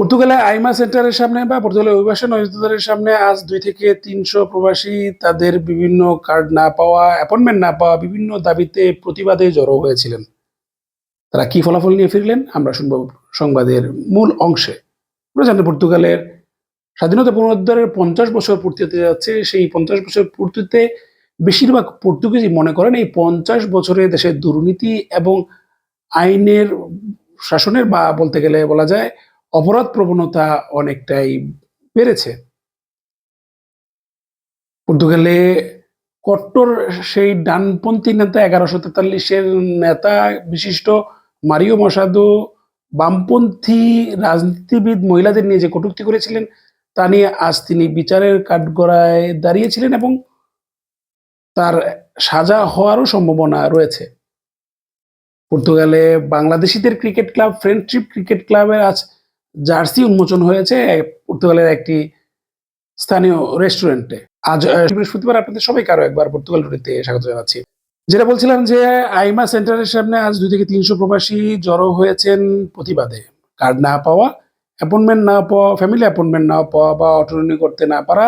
পর্তুগালে আইমা সেন্টারের সামনে বা পর্তুগালের অভিবাসন অধিদপ্তরের সামনে আজ দুই থেকে তিনশো প্রবাসী তাদের বিভিন্ন কার্ড না পাওয়া, অ্যাপয়েন্টমেন্ট না পাওয়া বিভিন্ন দাবিতে প্রতিবাদে জড়ো হয়েছিলেন। তারা কি ফলাফল নিয়ে ফিরলেন আমরা শুনব সংবাদের মূল অংশে। আমরা জানি পর্তুগালের স্বাধীনতা পুনরুদ্ধারের পঞ্চাশ বছর পূর্তি হতে যাচ্ছে। সেই পঞ্চাশ বছর পূর্তিতে বেশিরভাগ পর্তুগিজই মনে করেন এই পঞ্চাশ বছরে দেশের দুর্নীতি এবং আইনের শাসনের বা বলতে গেলে বলা যায় অপরাধ প্রবণতা অনেকটাই বেড়েছে। পর্তুগালে কট্টর সেই ডানপন্থী নেতা এগারোশো তেতাল্লিশের নেতা বিশিষ্ট মারিও মশাদো বামপন্থী রাজনীতিবিদ মহিলাদের নিয়ে যে কটূক্তি করেছিলেন, তা নিয়ে আজ তিনি বিচারের কাঠগড়ায় দাঁড়িয়েছিলেন এবং তার সাজা হওয়ারও সম্ভাবনা রয়েছে। পর্তুগালে বাংলাদেশিদের ক্রিকেট ক্লাব, ফ্রেন্ডশিপ ক্রিকেট ক্লাবের আজ জার্সি উন্মোচন হয়েছে পর্তুগালের একটি স্থানীয় রেস্টুরেন্টে। আজ বৃহস্পতিবার আপনাদের সবাইকে আরও একবার পর্তুগাল টুরিতে স্বাগত জানাচ্ছি। যেটা বলছিলাম যে, আইমা সেন্টারের সামনে আজ দুই থেকে তিনশো প্রবাসী জড়ো হয়েছেন প্রতিবাদে। কার্ড না পাওয়া, অ্যাপয়েন্টমেন্ট না পাওয়া, ফ্যামিলি অ্যাপয়েন্টমেন্ট না পাওয়া বা অটো রিনিউ করতে না পারা,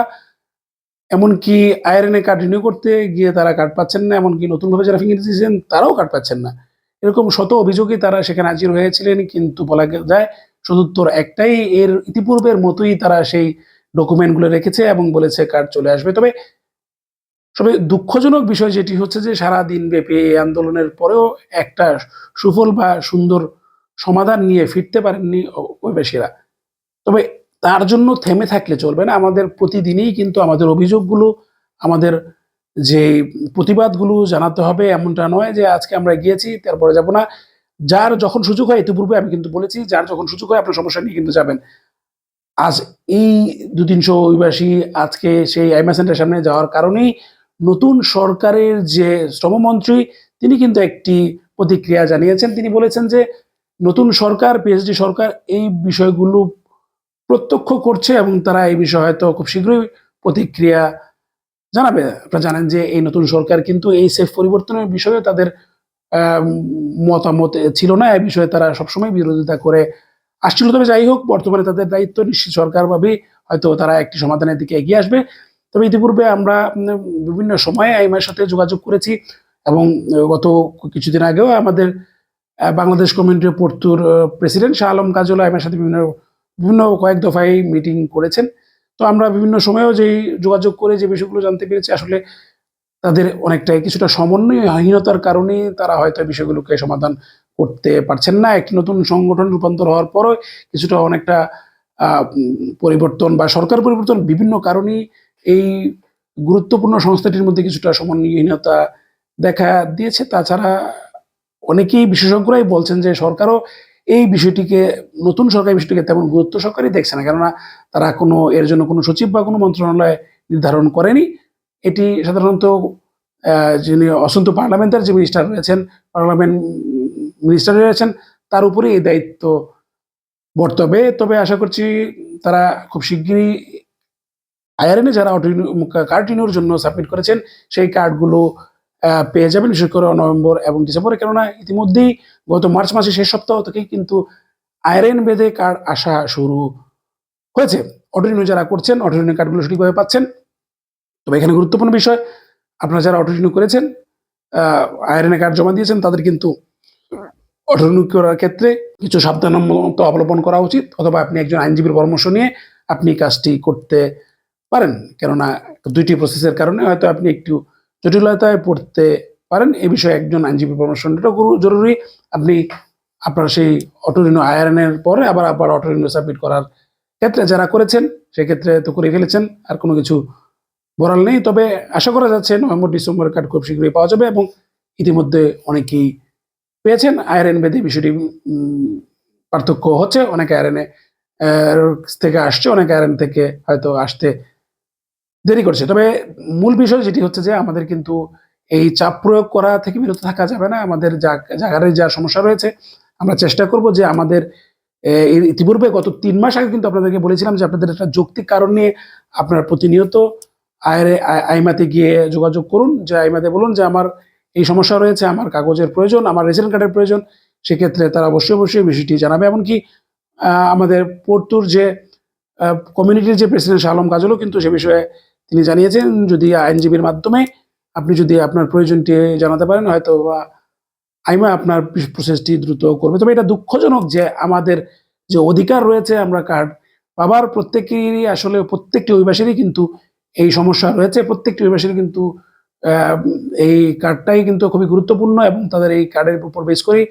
এমনকি আইআরএনএ কার্ড রিনিউ করতে গিয়ে তারা কার্ড পাচ্ছেন না, এমনকি নতুনভাবে যারা ফিঙ্গার দিয়েছেন, তারাও কার্ড পাচ্ছেন না। এরকম শত অভিযোগই তারা সেখানে হাজির হয়েছিলেন, কিন্তু বলা যায় সদুত্তর একটাই এর ইতিপূর্বের মতোই তারা সেই ডকুমেন্টগুলো রেখেছে এবং বলেছে কার্ড চলে আসবে। তবে তবে দুঃখজনক বিষয় যেটি হচ্ছে যে সারা দিন ব্যাপী এই আন্দোলনের পরেও একটা সুফল বা সুন্দর সমাধান নিয়ে ফিরতে পারেননি অভিবাসীরা। তবে তার জন্য থেমে থাকলে চলবে না। আমাদের প্রতিদিনই কিন্তু আমাদের অভিযোগগুলো, আমাদের যে প্রতিবাদগুলো জানাতে হবে এমনটা নয় যে আজকে আমরা গিয়েছি, তারপরে যাব না। যার যখন সুযোগ হয়, ইতিপূর্বে আমি কিন্তু বলেছি, যার যখন সুযোগ হয়, আপনার সমস্যা নিয়ে কিন্তু যাবেন। আজ এই দু তিনশো অভিবাসী আজকে সেই আইমা সামনে যাওয়ার কারণেই নতুন সরকারের যে শ্রমমন্ত্রী, তিনি কিন্তু একটি প্রতিক্রিয়া জানিয়েছেন। তিনি বলেছেন যে, নতুন সরকার পিএইচডি সরকার এই বিষয়গুলো প্রত্যক্ষ করছে এবং তারা এই বিষয়ে হয়তো খুব শীঘ্রই প্রতিক্রিয়া জানাবে। আপনারা জানেন যে এই নতুন সরকার কিন্তু এই সেফ পরিবর্তনের বিষয়ে তাদের মতামত ছিল না, এ বিষয়ে তারা সবসময় বিরোধিতা করে আসছিল। তবে যাই হোক, বর্তমানে তাদের দায়িত্ব নিশ্চিত সরকার ভাবে হয়তো তারা একটি সমাধানের দিকে এগিয়ে আসবে। তবে ইতিপূর্বে আমরা বিভিন্ন সময়ে আইমার সাথে যোগাযোগ করেছি এবং গত কিছুদিন আগেও আমাদের বাংলাদেশ কমিউনিটি পর্তুর প্রেসিডেন্ট শাহ আলম কাজল আইমার সাথে বিভিন্ন বিভিন্ন কয়েক দফায় মিটিং করেছেন। তো আমরা বিভিন্ন সময়েও যেই যোগাযোগ করে যে বিষয়গুলো জানতে পেরেছি, আসলে তাদের অনেকটাই কিছুটা সমন্বয়হীনতার কারণে তারা হয়তো বিষয়গুলোকে সমাধান করতে পারছেন না। একটি নতুন সংগঠন রূপান্তর হওয়ার পরও কিছুটা অনেকটা পরিবর্তন বা সরকার পরিবর্তন বিভিন্ন কারণেই এই গুরুত্বপূর্ণ সংস্থাটির মধ্যে কিছুটা সমন্বয়হীনতা দেখা দিয়েছে। তাছাড়া অনেকেই বিশেষজ্ঞরাই বলছেন যে সরকারও এই বিষয়টিকে, নতুন সরকার বিষয়টিকে তেমন গুরুত্ব সহকারে দেখছে না। কেননা তারা কোনো, এর জন্য কোনো সচিব বা কোনো মন্ত্রণালয় নির্ধারণ করেনি। এটি সাধারণত যিনি অসন্ত পার্লামেন্টের যে মিনিস্টার রয়েছেন, পার্লামেন্ট মিনিস্টার রয়েছেন, তার উপরে এই দায়িত্ব বর্তবে। তবে আশা করছি তারা খুব শিগগিরই আইআরএনে যারা কার্ড রিনিউর জন্য সাবমিট করেছেন, সেই কার্ডগুলো পেয়ে যাবেন, বিশেষ করে নভেম্বর এবং ডিসেম্বরে। কেননা ইতিমধ্যেই গত মার্চ মাসের শেষ সপ্তাহ থেকেই কিন্তু আইআরএন বেঁধে কার্ড আসা শুরু হয়েছে। অটো রিনিউ যারা করছেন অটো রিনিউ কার্ডগুলো সঠিকভাবে পাচ্ছেন। তবে এখানে গুরুত্বপূর্ণ বিষয়, আপনারা যারা অটো রিনিউ করেছেন আইআরএন কার্ড জমা দিয়েছেন, তাদের কিন্তু অটো রিনিউ করার ক্ষেত্রে কিছু সাবধানতা অবলম্বন করা উচিত। অথবা আপনি একজন আইনজীবীর পরামর্শ নিয়ে আপনি কাজটি করতে পারেন। কেননা দুইটি প্রসেসের কারণে হয়তো আপনি একটু জটিলতায় পড়তে পারেন। এ বিষয়ে একজন আইনজীবী পরামর্শ নেওয়াটা জরুরি। আপনি, আপনার সেই অটো রিনিউ আইআরএন এর পরে আবার আবার অটো রিনিউ সাবমিট করার ক্ষেত্রে যারা করেছেন, সেক্ষেত্রে তো করে ফেলেছেন। আর কোনো কিছু বলার নেই, তবে আশা করা যাচ্ছে নভেম্বর, ডিসেম্বর কার্ড খুব শীঘ্রই পাওয়া যাবে এবং ইতিমধ্যে অনেকেই পেয়েছেন আয়রন বেদে বিষয়টি পার্থক্য হচ্ছে, অনেক আয়রনে থেকে আসছে, অনেক আয়রন থেকে হয়তো আসতে দেরি করছে। তবে মূল বিষয় যেটি হচ্ছে যে, আমাদের কিন্তু এই চাপ প্রয়োগ করা থেকে বিরত থাকা যাবে না, আমাদের যা জায়গার যা সমস্যা রয়েছে, আমরা চেষ্টা করব যে আমাদের ইতিপূর্বে গত তিন মাস আগে কিন্তু আপনাদেরকে বলেছিলাম যে, আপনাদের একটা যৌক্তিক কারণ নিয়ে আপনারা প্রতিনিয়ত আয়রে আই- আইমাতে গিয়ে যোগাযোগ করুন, যে আইমাতে বলুন যে আমার এই সমস্যা রয়েছে, আমার কাগজের প্রয়োজন, আমার রেশন কার্ডের প্রয়োজন, সেক্ষেত্রে তারা অবশ্যই অবশ্যই বিষয়টি জানাবে। এমনকি আমাদের পর্তুর যে কমিউনিটির যে প্রেসিডেন্ট শাহ আলম কাজলও কিন্তু সে বিষয়ে তিনি জানিয়েছেন, যদি আইনজীবীর মাধ্যমে আপনি যদি আপনার প্রয়োজনটি জানাতে পারেন, হয়তো বা আইমা আপনার প্রসেসটি দ্রুত করবে। তবে এটা দুঃখজনক যে আমাদের যে অধিকার রয়েছে আমরা কার্ড পাবার প্রত্যেকেরই আসলে, প্রত্যেকটি অভিবাসীরই কিন্তু এই সমস্যা রয়েছে। প্রত্যেকটি অভিবাসীর কিন্তু এই কার্ডটাই কিন্তু খুবই গুরুত্বপূর্ণ এবং তাদের এই কার্ডের উপর বেস করেই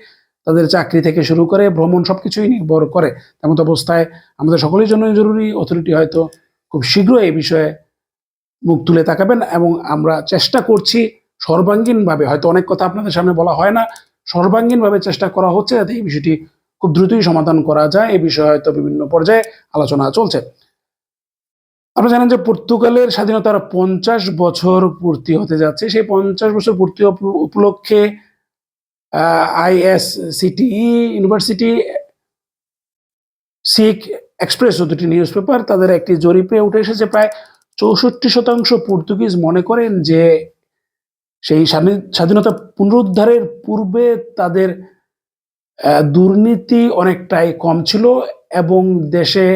তাদের চাকরি থেকে শুরু করে ভ্রমণ সবকিছুই নির্ভর করে। তেমন অবস্থায় আমাদের সকলের জন্য জরুরি। অথরিটি হয়তো খুব শীঘ্রই এই বিষয়ে মুখ তুলে তাকাবেন এবং আমরা চেষ্টা করছি সর্বাঙ্গীনভাবে। হয়তো অনেক কথা আপনাদের সামনে বলা হয় না। সর্বাঙ্গীনভাবে চেষ্টা করা হচ্ছে যাতে এই বিষয়টি খুব দ্রুতই সমাধান করা যায়। এই বিষয়ে হয়তো বিভিন্ন পর্যায়ে আলোচনা চলছে। আপনারা জানেন যে পর্তুগালের স্বাধীনতার পঞ্চাশ বছর পূর্তি হতে যাচ্ছে। সেই পঞ্চাশ বছর পূর্তি উপ- উপলক্ষে আইএসসিটি ইউনিভার্সিটি সিক এক্সপ্রেস দুটি নিউজ পেপার তাদের একটি জরিপে উঠে এসেছে। প্রায় চৌষট্টি শতাংশ পর্তুগিজ মনে করেন যে সেই স্বাধীনতা পুনরুদ্ধারের পূর্বে তাদের দুর্নীতি অনেকটাই কম ছিল এবং দেশে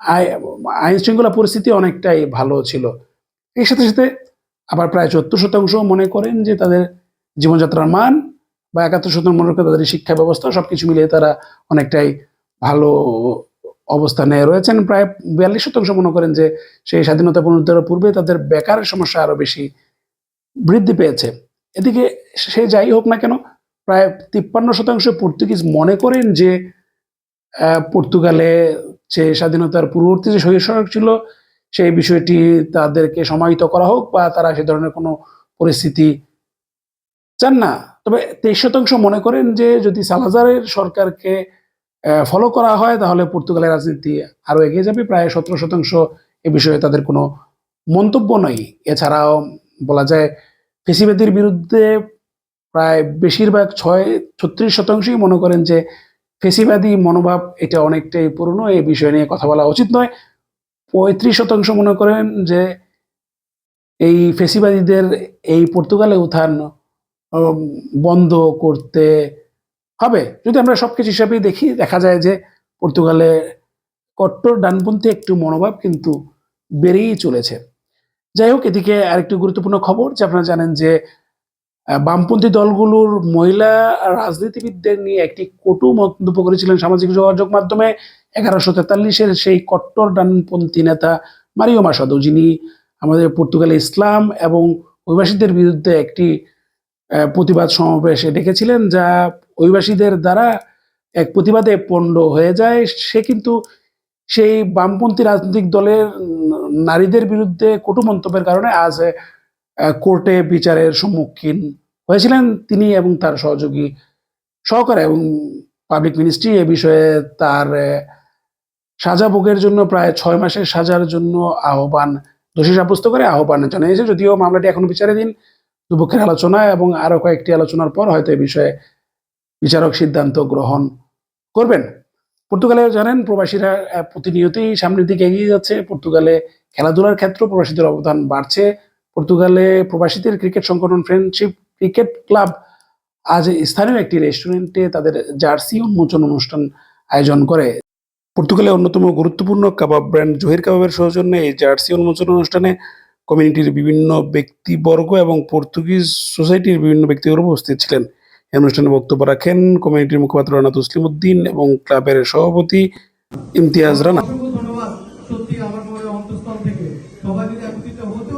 আইন শৃঙ্খলা পরিস্থিতি অনেকটাই ভালো ছিল। এর সাথে সাথে আবার প্রায় চোদ্দ শতাংশ মনে করেন যে তাদের জীবনযাত্রার মান বা একাত্তর শতাংশ মনে করেন তাদের শিক্ষা ব্যবস্থা সবকিছু মিলিয়ে তারা অনেকটাই ভালো অবস্থানে রয়েছেন। প্রায় বিয়াল্লিশ শতাংশ মনে করেন যে সেই স্বাধীনতা পুনরুদ্ধারের পূর্বে তাদের বেকারের সমস্যা আরও বেশি বৃদ্ধি পেয়েছে। এদিকে সে যাই হোক না কেন, প্রায় তিপ্পান্ন শতাংশ পর্তুগিজ মনে করেন যে পর্তুগালে যে স্বাধীনতার পূর্ববর্তী যে শহীদ সড়ক ছিল, সেই বিষয়টি তাদেরকে সমাহিত করা হোক বা তারা সে ধরনের কোনো পরিস্থিতি চান না। তবে তেইশ শতাংশ মনে করেন যে যদি সালাজারের সরকারকে ফলো করা হয়, তাহলে পর্তুগালের রাজনীতি আরও এগিয়ে যাবে। প্রায় সতেরো শতাংশ এ বিষয়ে তাদের কোনো মন্তব্য নেই। এছাড়াও বলা যায়, ফেসিবাদীর বিরুদ্ধে প্রায় বেশিরভাগ ছয়, ছত্রিশ শতাংশই মনে করেন যে ফেসিবাদী মনোভাব এটা অনেকটাই পুরনো, এই বিষয় নিয়ে কথা বলা উচিত নয়। পঁয়ত্রিশ শতাংশ মনে করেন যে এই ফেসিবাদীদের এই পর্তুগালে উত্থান বন্ধ করতে হবে। যদি আমরা সব কিছু হিসাবেই দেখি, দেখা যায় যে পর্তুগালে কট্টর ডানপন্থী একটু মনোভাব কিন্তু বেড়েই চলেছে। যাই হোক, এদিকে আরেকটি গুরুত্বপূর্ণ খবর, যে আপনারা জানেন যে বামপন্থী দলগুলোর মহিলা রাজনীতিবিদদের নিয়ে একটি কটু মন্তব্য করেছিলেন সামাজিক যোগাযোগ মাধ্যমে। এগারোশো তেতাল্লিশের সেই কট্টর ডানপন্থী নেতা মারিও মাসাদো, যিনি আমাদের পর্তুগালে ইসলাম এবং অভিবাসীদের বিরুদ্ধে একটি প্রতিবাদ সমাবেশে ডেকেছিলেন, যা অভিবাসীদের দ্বারা এক প্রতিবাদে পণ্ড হয়ে যায়। সে কিন্তু সেই বামপন্থী রাজনৈতিক দলের নারীদের বিরুদ্ধে কটু মন্তব্যের কারণে আজ কোর্টে বিচারের সম্মুখীন হয়েছিলেন তিনি এবং তার সহযোগী সহকারে এবং পাবলিক মিনিস্ট্রি এ বিষয়ে তার সাজা ভোগের জন্য প্রায় ছয় মাসের সাজার জন্য আহ্বান, দোষী সাব্যস্ত করে আহ্বান জানিয়েছে যদিও মামলাটি এখনও বিচারাধীন দুপক্ষের আলোচনা এবং আরও কয়েকটি আলোচনার পর হয়তো এ বিষয়ে বিচারক সিদ্ধান্ত গ্রহণ করবেন। পর্তুগালে জানেন, প্রবাসীরা প্রতিনিয়তই সামনের দিকে এগিয়ে যাচ্ছে। পর্তুগালে খেলাধুলার ক্ষেত্রে প্রবাসীদের অবদান বাড়ছে। পর্তুগালে প্রবাসীদের ক্রিকেট সংগঠন ফ্রেন্ডশিপ ক্রিকেট ক্লাব আজ স্থানীয় একটি রেস্টুরেন্টে তাদের জার্সি উন্মোচন অনুষ্ঠান আয়োজন করে। পর্তুগালের অন্যতম গুরুত্বপূর্ণ কাবাব ব্র্যান্ড জহির কাবাবের সৌজন্যে এই জার্সি উন্মোচন অনুষ্ঠানে কমিউনিটির বিভিন্ন ব্যক্তিবর্গ এবং পর্তুগিজ সোসাইটির বিভিন্ন ব্যক্তিবর্গ উপস্থিত ছিলেন। এই অনুষ্ঠানে বক্তব্য রাখেন কমিউনিটির মুখপাত্র রানা তসলিম উদ্দিন এবং ক্লাবের সভাপতি ইমতিয়াজ রানা অসংখ্য ধন্যবাদ সত্যি আমার মনে অন্তঃস্থল থেকে সবাই যদি একত্রিত হতো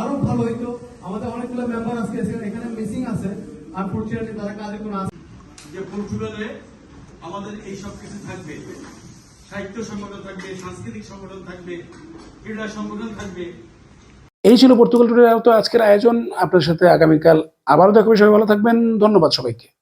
আরও ভালো হইতো আমাদের অনেকগুলো মেম্বার আজকে এসে- এখানে মিসিং আছে আনফরচুনেটলি তারা কাজে কোনো আসে যে আমাদের এই সব কিছু থাকবে। সাহিত্য সংগঠন থাকবে, সাংস্কৃতিক সংগঠন থাকবে, ক্রীড়া সংগঠন থাকবে। এই ছিল পর্তুগাল টুডের আজকের আয়োজন। আপনার সাথে আগামীকাল আবারও দেখা সবাই ভালো থাকবেন। ধন্যবাদ সবাইকে।